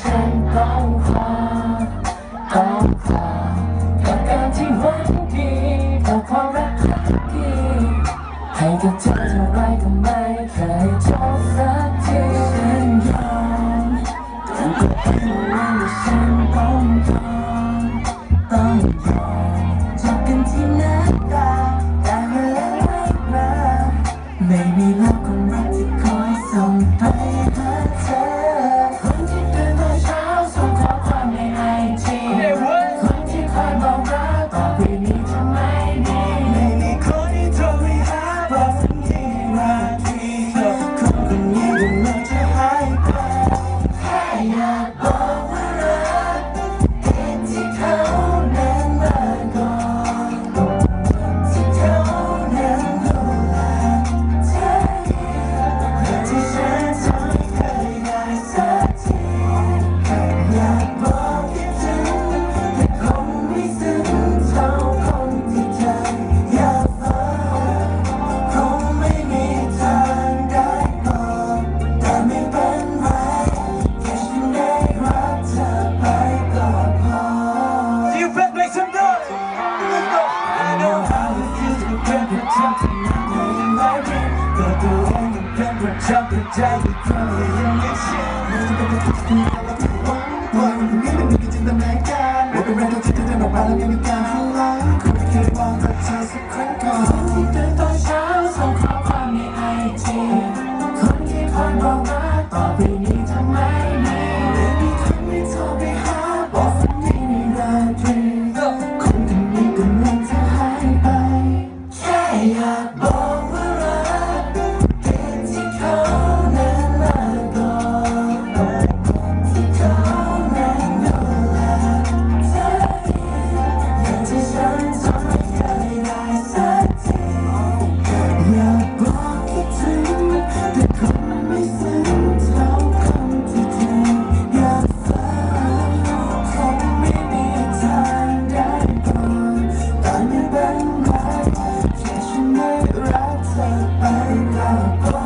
ฉันท้องฟ้าท้องฟ้ากับการที่มันดีกับความรักดีให้กับเธอเท่าไรก็ไม่เคยจบสักทีฉันยอมต้องกดที่ว่ฉันต้องยอมต้องยอมจบกันที่หน้าตา I'm için Yüzümde tuttum alıp Kulağım I gotta.